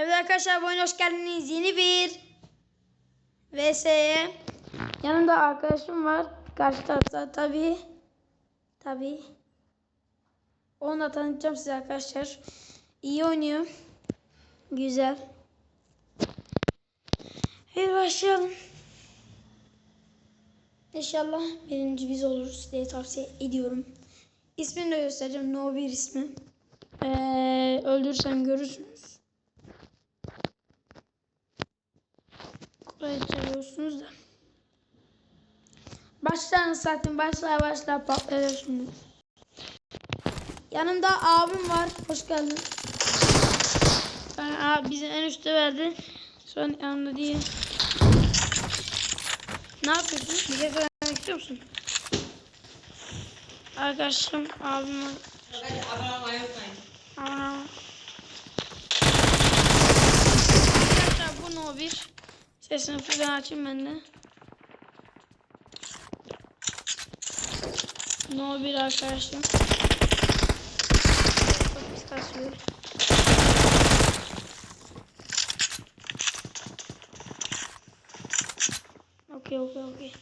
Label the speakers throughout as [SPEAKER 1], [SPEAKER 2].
[SPEAKER 1] Evet arkadaşlar bu hoş geldiniz. Yeni bir VS'ye. Yanımda arkadaşım var. Karşı tarafta tabi. Tabi. Onu da tanıtacağım size arkadaşlar. İyi oynuyor. Güzel. Hadi başlayalım. İnşallah birinci biz oluruz diye tavsiye ediyorum. İsmini de göstereceğim. No bir ismi. Ee, öldürürsem görürsünüz. Kolay görüyorsunuz da. Başlayın zaten. Başla başla patlıyorsunuz. Yanımda abim var. Hoş geldin. Ben, abi bizi en üstte verdi. Sonra yanımda diye. Ne yapıyorsun? Bir şey söylemek istiyor musun? Arkadaşım abim var. Arkadaşlar bu no bir. Sesini falan açayım ben de. No bir arkadaşım. Çok pis kasıyor. Okey okey okey.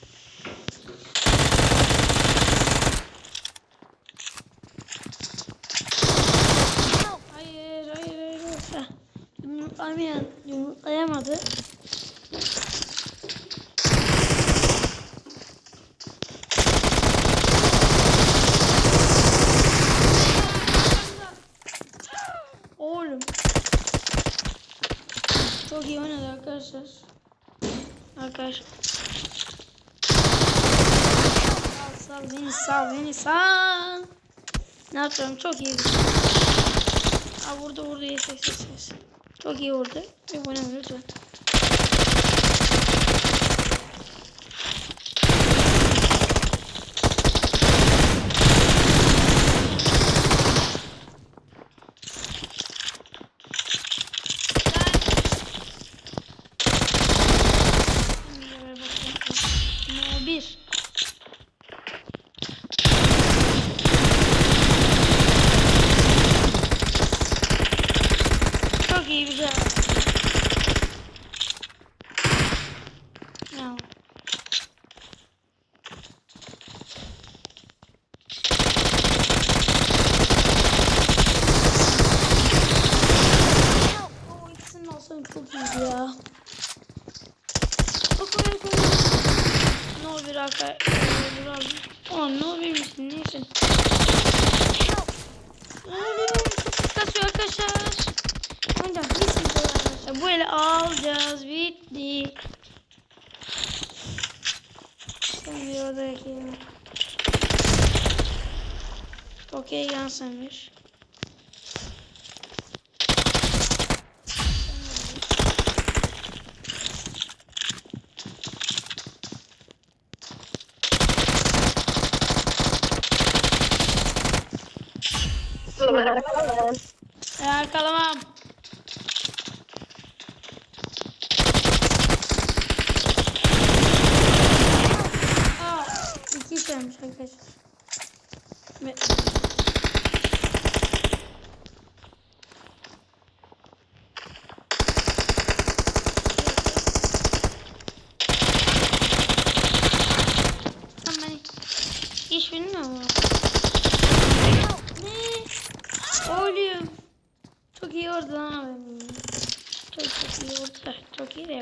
[SPEAKER 1] Çok iyi oynadı arkadaşlar. Arkadaşlar. Sal, beni, sal beni, sal. Ne yapıyorum? Çok iyi. Aa vurdu vurdu yes yes. yes. Çok iyi vurdu. Çok önemli lütfen.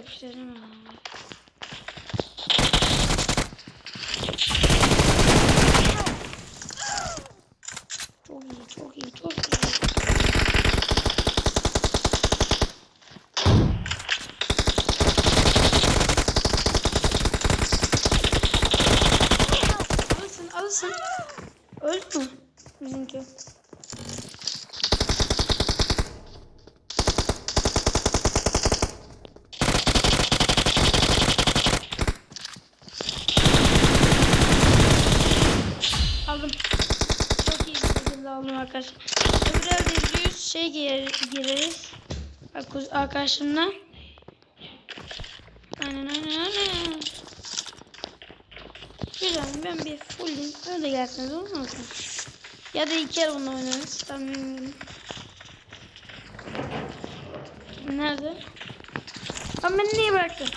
[SPEAKER 1] Ama. Çok iyi, çok iyi, çok iyi. Alırsın, alırsın. Öldü mü? Bizimki. Aldım. Çok iyi bir şekilde aldım arkadaşlar. Öbür elde yüz şey girer, gireriz. Arkadaşımla. Aynen aynen aynen. Güzel ben bir fullleyim. Öyle gelseniz olur mu? Ya da iki el bununla oynarız. Tam bilmiyorum. Nerede? Lan beni niye bıraktın?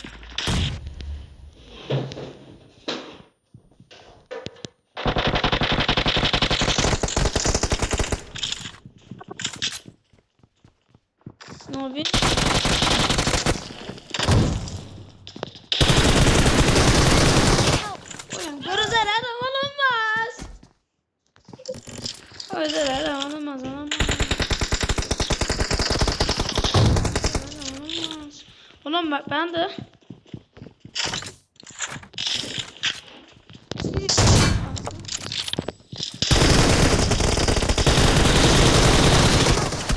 [SPEAKER 1] Ne oluyor? Oğlum gözler adam olmaz. Gözler adam olamaz olamaz. Olamaz. Oğlum bak ben de.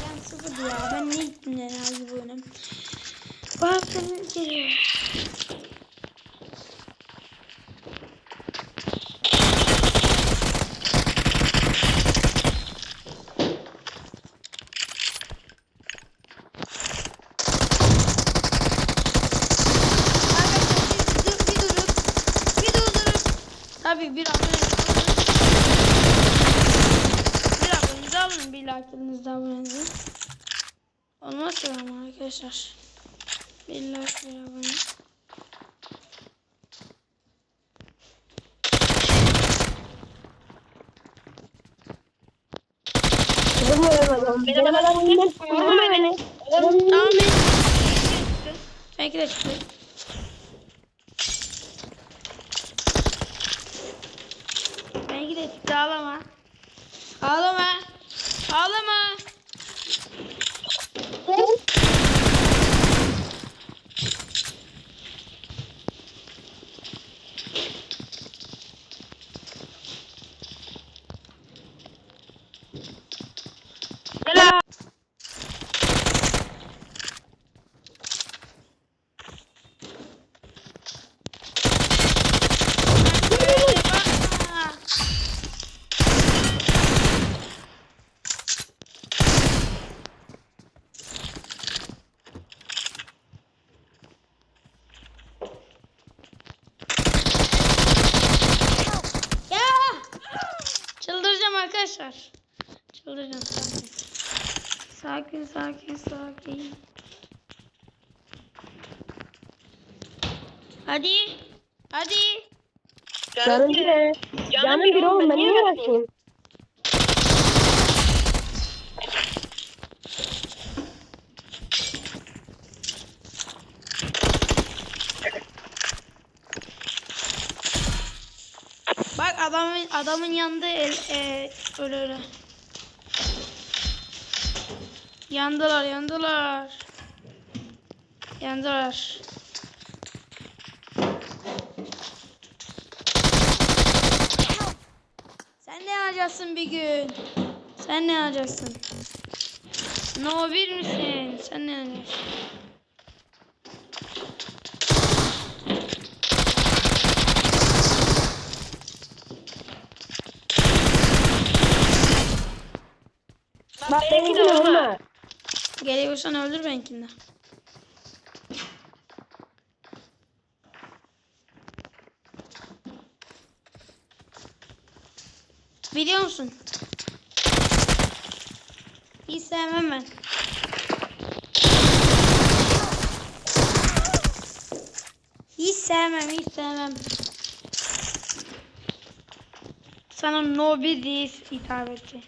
[SPEAKER 1] Ben sıfırdı ya. Ben ne gittim herhalde bu oyuna. Bak benim geliyor. Arkadaşlar bir, bir durun. Bir durdurun. Tabii bir abonenizi alın. Bir abonenizi like'ınızı abonenizi. Olmaz ki ama arkadaşlar. Bir like bir abone. Belki de çıktı. Belki de çıktı ağlama. Ağlama. Ağlama.
[SPEAKER 2] Selam.
[SPEAKER 1] Bakma. Ya! Çıldıracağım arkadaşlar. Çıldıracağım sakin. Sakin sakin sakin. Hadi. Hadi.
[SPEAKER 2] Canım bir. Canım bir oğlum ben niye uğraşayım?
[SPEAKER 1] Bak adamın adamın yanında el e, öyle öyle. Yandılar, yandılar. Yandılar. Sen ne alacaksın bir gün? Sen ne alacaksın? No bir misin? Sen ne alacaksın?
[SPEAKER 2] Bak benimkini vurma.
[SPEAKER 1] Geliyorsan öldür benimkini. Biliyor musun? Hiç sevmem ben. Hiç sevmem, hiç sevmem. Sana no bir diye hitap edecek.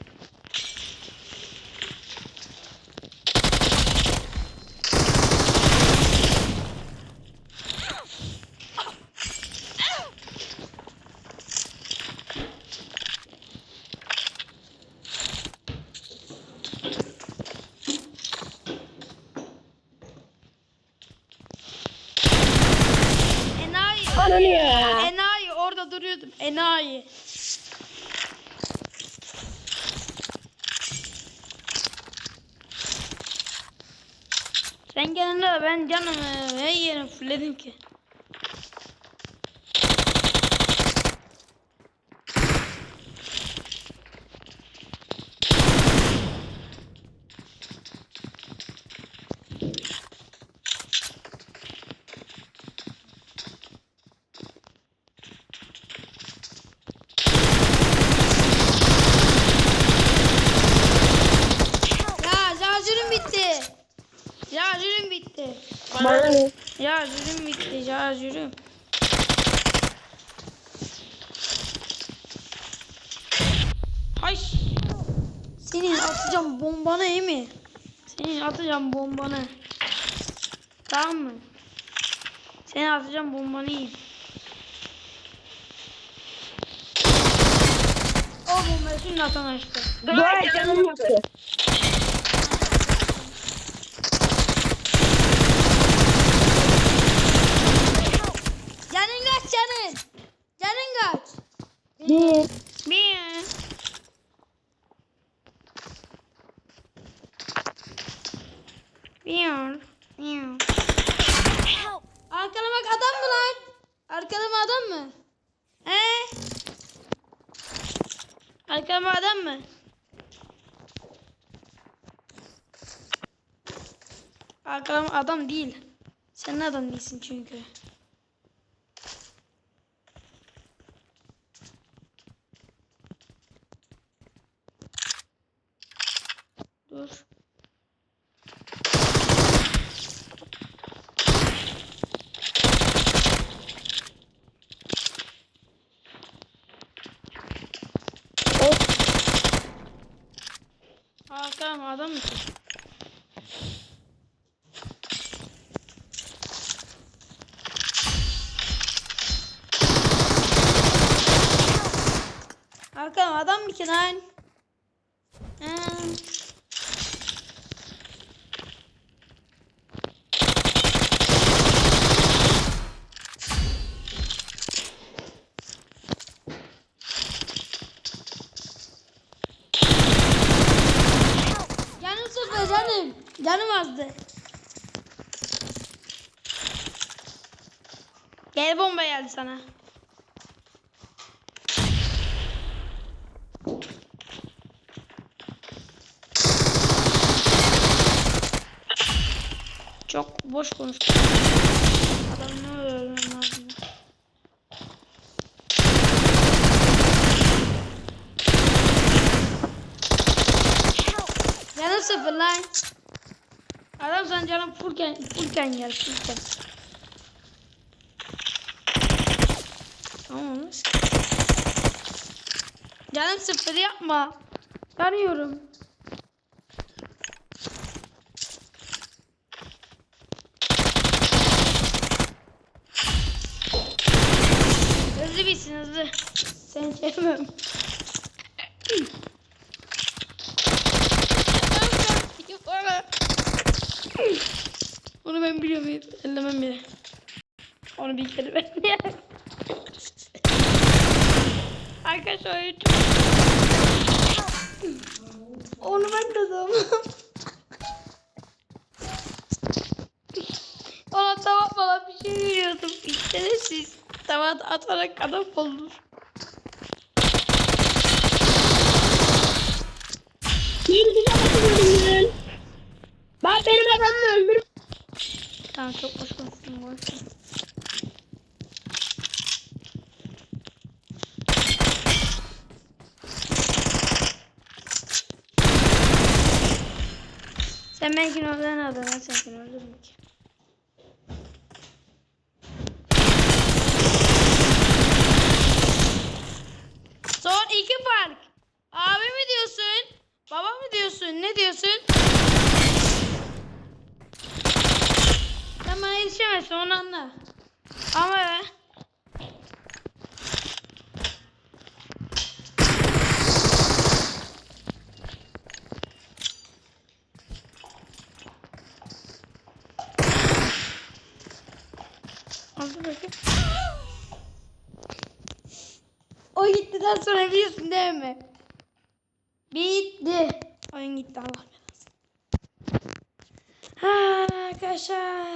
[SPEAKER 1] Enayi.
[SPEAKER 2] Ananı ya.
[SPEAKER 1] Enayi orada duruyordum. Enayi. Sen gelene de ben canımı fulledim ki. Ya şarjörüm bitti. Ya jürüm bitti.
[SPEAKER 2] Bana ne?
[SPEAKER 1] Ya jürüm bitti. Ya jürüm. Hay. Senin atacağım bombanı iyi mi? Senin atacağım bombanı. Tamam mı? Senin atacağım bombanı iyi. O bombayı şimdi atan açtı.
[SPEAKER 2] Dua et canım yoktu.
[SPEAKER 1] Canın kaç canın? Canın kaç?
[SPEAKER 2] Bir.
[SPEAKER 1] Bir. Bir. Arkana bak adam mı lan? Arkana mı adam mı? He? Arkana mı adam mı? Arkana mı adam değil. Sen adam değilsin çünkü. Hakan adam mı ki lan? Ha. Canım sıfır canım. Canım azdı. Gel bomba geldi sana. Çok boş konuştum. Adam ne öğrenmem lazım. Canım sıfır lan. Adam sen canım fullken, fullken gel fullken. Tamam? Canım sıfır yapma. Yanıyorum. Hızlı. Seni sevmem. Onu ben biliyorum. Ellemem bile. Onu bir kere ben Arkadaşlar çok- Onu ben kazanmam. Ona tava falan bir şey veriyordum. İşte de siz tava atarak adam
[SPEAKER 2] bakıyorum. Bak benim adamımı öldür.
[SPEAKER 1] Tamam çok boş konuştum. boş ver. Sen belki oradan aldın. Ben seni öldürürüm ki. Son iki fark. Abi mi diyorsun? Baba mı diyorsun? Sen bana yetişemezsin onu anla. Ama be. O gittiden sonra biliyorsun değil mi? Bitti. en iddialar Ah, Ha.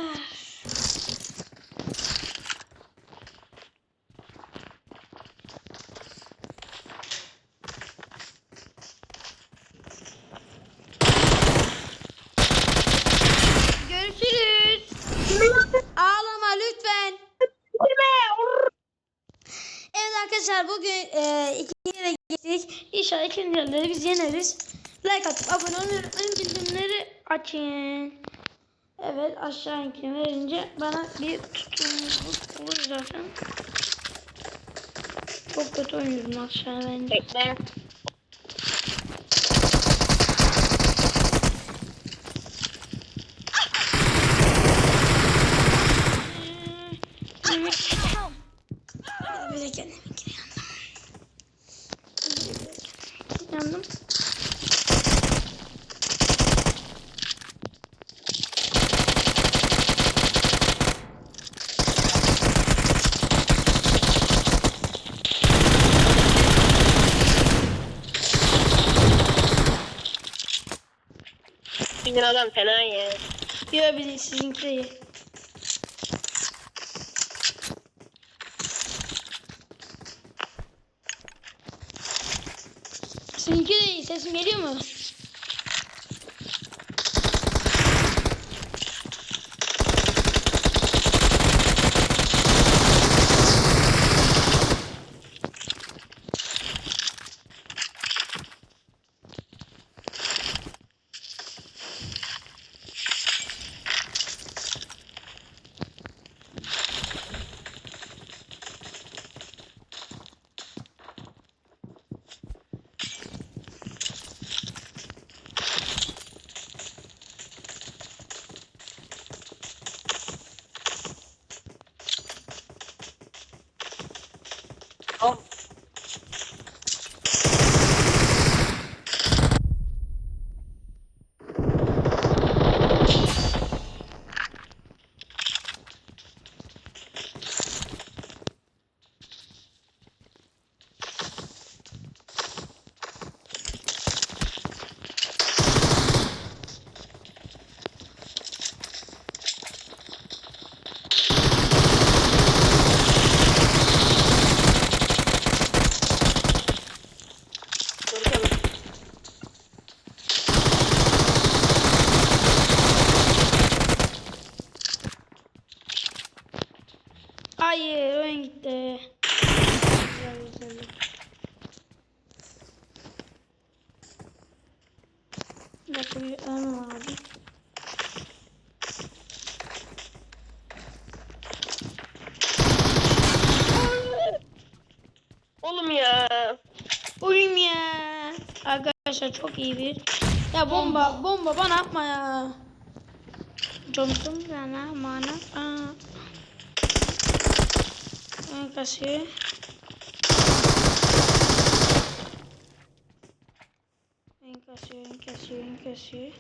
[SPEAKER 1] Açın. Evet aşağınkini verince bana bir tutulmuşluk olur zaten. Çok kötü oynuyorum aşağı bence.
[SPEAKER 2] Bekle.
[SPEAKER 1] Bir de kendiminkine yandım. Yandım.
[SPEAKER 2] Bizim adam fena ya.
[SPEAKER 1] Yok de sizinki de iyi. Sizinki de iyi. Sesim geliyor mu?
[SPEAKER 2] Oh. Bakalım.
[SPEAKER 1] Hayır oyun gitti. Güzel, güzel. Bir dakika bir ölmem abi.
[SPEAKER 2] Oğlum ya.
[SPEAKER 1] Oyum ya. Arkadaşlar çok iyi bir. Ya bomba bomba bana atma ya. Johnson bana mana. Aa. Kasıyor. Kasıyor, ön kasıyor.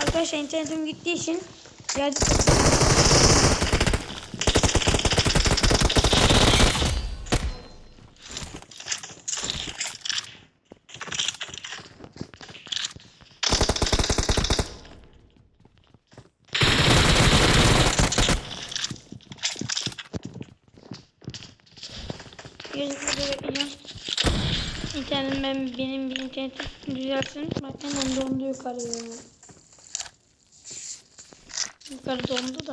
[SPEAKER 1] Arkadaşlar internetim gittiği için geldi. Ben benim bir internetim düzelsin. Bak hemen dondu yukarı yani. Yukarı dondu da.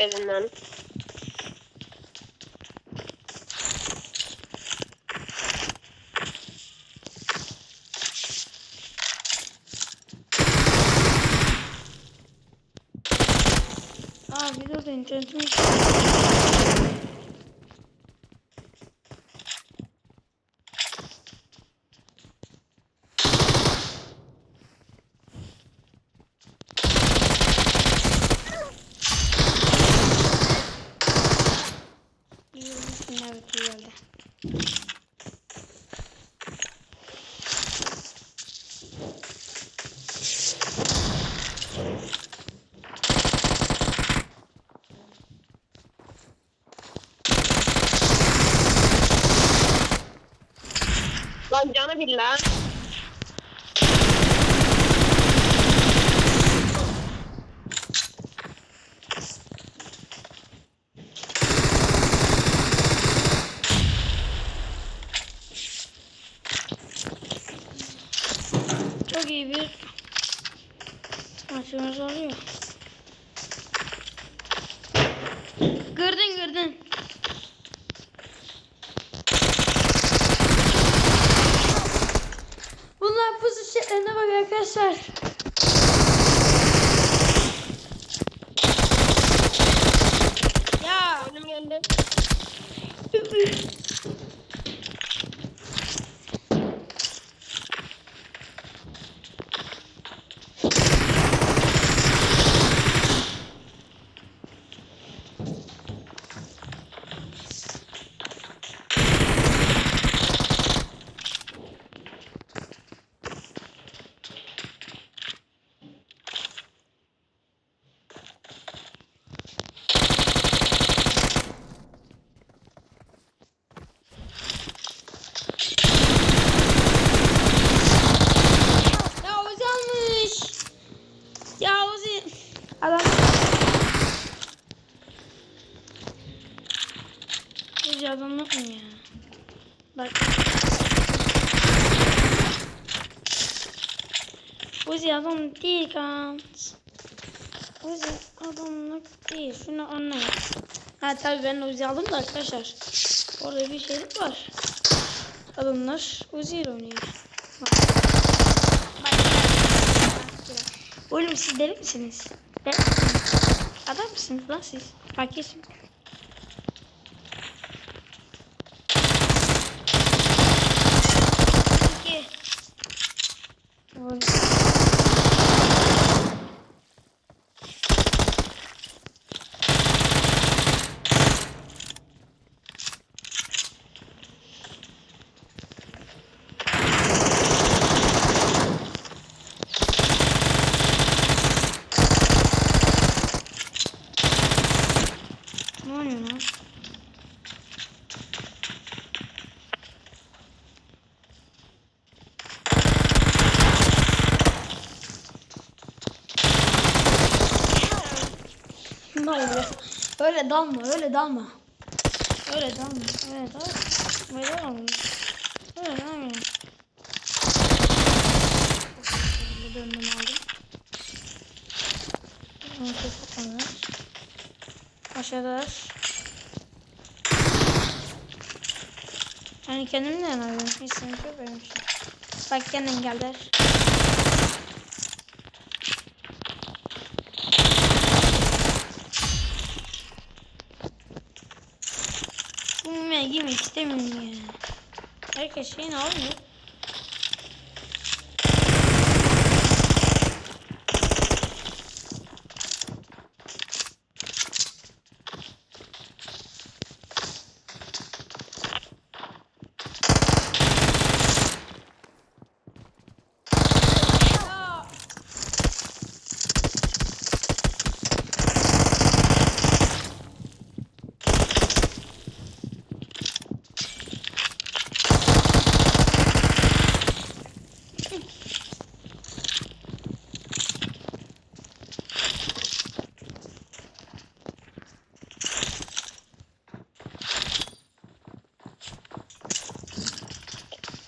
[SPEAKER 2] Lan.
[SPEAKER 1] Aa bir de internetim değil. Şunu anlayın. Ha tabii ben Ozi aldım da arkadaşlar. Orada bir şeylik var. Adamlar Ozi ile oynuyor. Oğlum siz? Deli misiniz? Adam mısınız lan siz? Fakirsin. İki. Oğlum. Ne oluyor lan? Ne oluyor? Öyle dalma, öyle dalma. Öyle dalma, öyle dalma. Öyle dalma. Öyle dalma. Döndüm aldım. Aşağıdalar. Yani kendim de yanarım. Hiç sıkıntı yok benim için. Bak kendin geldiler. Bu istemiyorum ya. Herkes şeyini almıyor. Ya.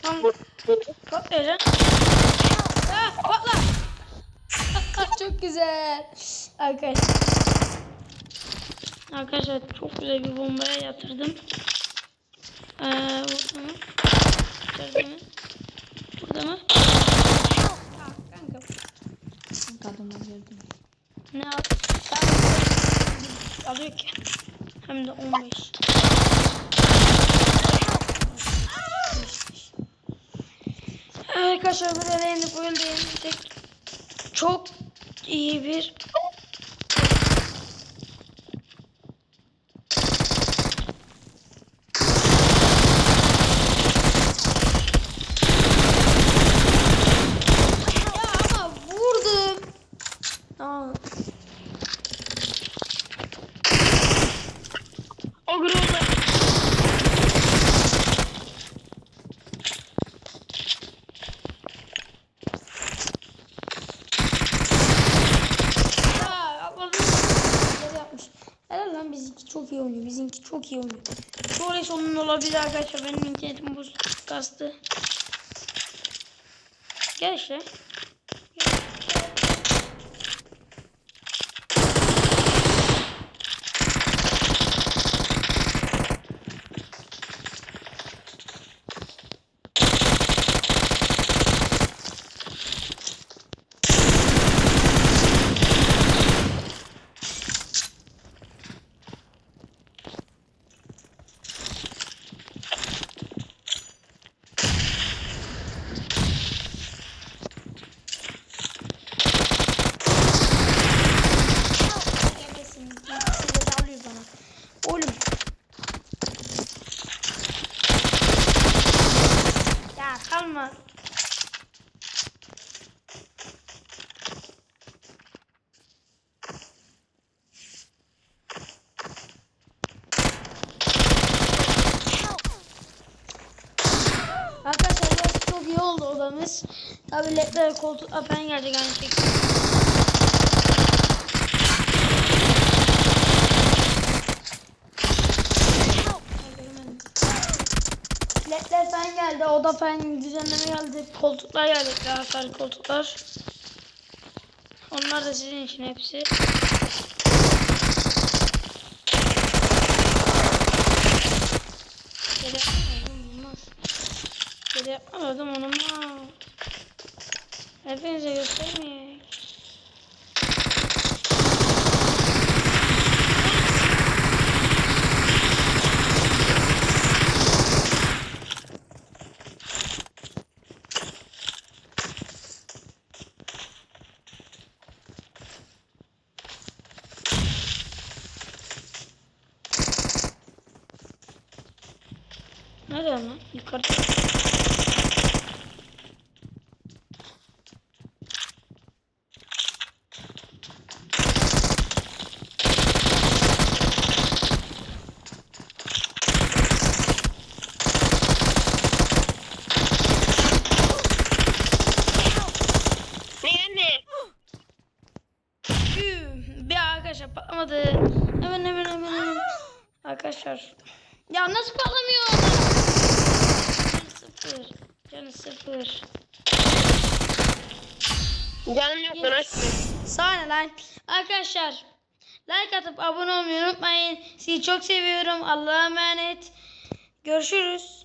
[SPEAKER 1] Tamam. Patlayacaksın. Ah, patla. çok güzel. Arkadaşlar. Arkadaşlar çok güzel bir bombaya yatırdım. Ee, burada mı? Yatırdı mı? Burada mı? Ah, kanka.
[SPEAKER 3] Kadına girdim.
[SPEAKER 1] Ne al? Alıyor ki. Hem de 15. Arkadaşlar böyle yenip böyle yenildik. Çok iyi bir çok iyi oynuyor. Şöyle olabilir arkadaşlar. Benim internetim bu kastı. Gel işte. Yemesin. Size dalıyor bana. Oğlum. Ya kalma. Arkadaşlar burası çok Tabi ledler koltuklar falan gelecek aynı şekilde. Ledler falan geldi. Oda falan düzenleme geldi. Koltuklar geldi. Daha koltuklar. Onlar da sizin için hepsi. Geri yapmadım olmaz. Geri. Hepinize göstermeyeyim. Nerede lan? Yukarıda.
[SPEAKER 2] Ne anne?
[SPEAKER 1] Üh, Bir arkadaşlar patlamadı. Hemen hemen hemen hemen. Arkadaşlar. Ya nasıl patlamıyor? Canı sıfır. Canı sıfır.
[SPEAKER 2] Canım yok lan açma.
[SPEAKER 1] Sonra lan. Arkadaşlar. Like atıp abone olmayı unutmayın. Sizi çok seviyorum. Allah'a emanet. Görüşürüz.